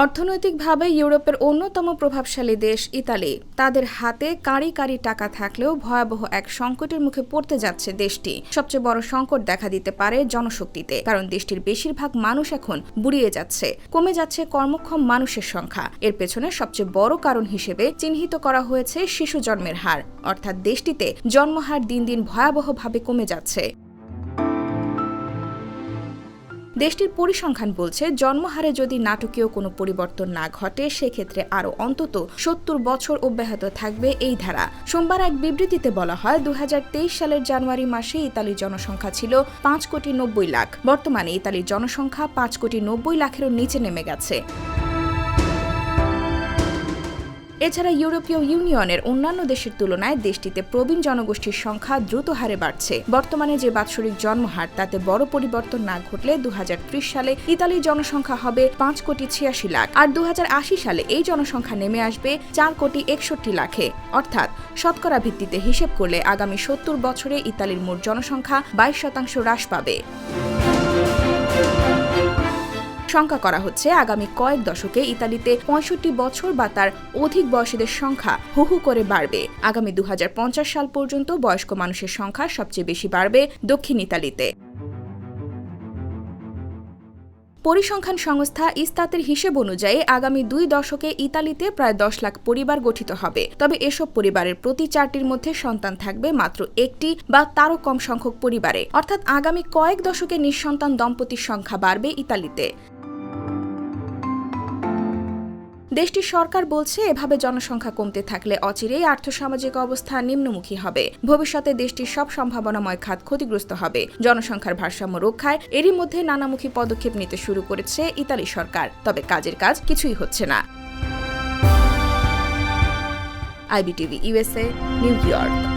অর্থনৈতিকভাবে ইউরোপের অন্যতম প্রভাবশালী দেশ ইতালি। তাদের হাতে কাঁড়ি কাঁড়ি টাকা থাকলেও ভয়াবহ এক সংকটের মুখে পড়তে যাচ্ছে দেশটি। সবচেয়ে বড় সংকট দেখা দিতে পারে জনশক্তিতে, কারণ দেশটির বেশিরভাগ মানুষ এখন বুড়িয়ে যাচ্ছে, কমে যাচ্ছে কর্মক্ষম মানুষের সংখ্যা। এর পেছনে সবচেয়ে বড় কারণ হিসেবে চিহ্নিত করা হয়েছে শিশু জন্মের হার, অর্থাৎ দেশটিতে জন্মহার দিন দিন ভয়াবহভাবে কমে যাচ্ছে। দেশটির পরিসংখ্যান বলছে, জন্মহারে যদি নাটকীয় কোনো পরিবর্তন না ঘটে, সেক্ষেত্রে আরও অন্তত সত্তর বছর অব্যাহত থাকবে এই ধারা। সোমবার এক বিবৃতিতে বলা হয় দু হাজার তেইশ সালের জানুয়ারি মাসে ইতালির জনসংখ্যা ছিল পাঁচ কোটি নব্বই লাখ। বর্তমানে ইতালির জনসংখ্যা পাঁচ কোটি নব্বই লাখেরও নিচে নেমে গেছে। এছাড়া ইউরোপীয় ইউনিয়নের অন্যান্য দেশের তুলনায় দেশটিতে প্রবীণ জনগোষ্ঠীর সংখ্যা দ্রুত হারে বাড়ছে। বর্তমানে যে বাৎসরিক জন্মহার, তাতে বড় পরিবর্তন না ঘটলে দু হাজার ত্রিশ সালে ইতালির জনসংখ্যা হবে পাঁচ কোটি ছিয়াশি লাখ আর দু হাজার আশি সালে এই জনসংখ্যা নেমে আসবে চার কোটি একষট্টি লাখে। অর্থাৎ শতকরা ভিত্তিতে হিসেব করলে আগামী সত্তর বছরে ইতালির মোট জনসংখ্যা বাইশ শতাংশ হ্রাস পাবে। শঙ্কা করা হচ্ছে। আগামী কয়েক দশকে ইতালিতে পঁয়ষট্টি বছর বা তার অধিক বয়সীদের সংখ্যা হু হু করে বাড়বে। আগামী দু হাজার পঞ্চাশ সাল পর্যন্ত বয়স্ক মানুষের সংখ্যা সবচেয়ে বেশি বাড়বে দক্ষিণ ইতালিতে। পরিসংখ্যান সংস্থা ইস্তাতের হিসেব অনুযায়ী আগামী দুই দশকে ইতালিতে প্রায় দশ লাখ পরিবার গঠিত হবে। তবে এসব পরিবারের প্রতি চারটির মধ্যে সন্তান থাকবে মাত্র একটি বা তারও কম সংখ্যক পরিবারে। অর্থাৎ আগামী কয়েক দশকে নিঃসন্তান দম্পতির সংখ্যা বাড়বে ইতালিতে। দেশটির সরকার বলছে, এভাবে জনসংখ্যা কমতে থাকলে অচিরেই আর্থসামাজিক অবস্থা নিম্নমুখী হবে। ভবিষ্যতে দেশটির সব সম্ভাবনাময় খাত ক্ষতিগ্রস্ত হবে। জনসংখ্যার ভারসাম্য রক্ষায় এরই মধ্যে নানামুখী পদক্ষেপ নিতে শুরু করেছে ইতালি সরকার। তবে কাজের কাজ কিছুই হচ্ছে না। IBTV USA, New York.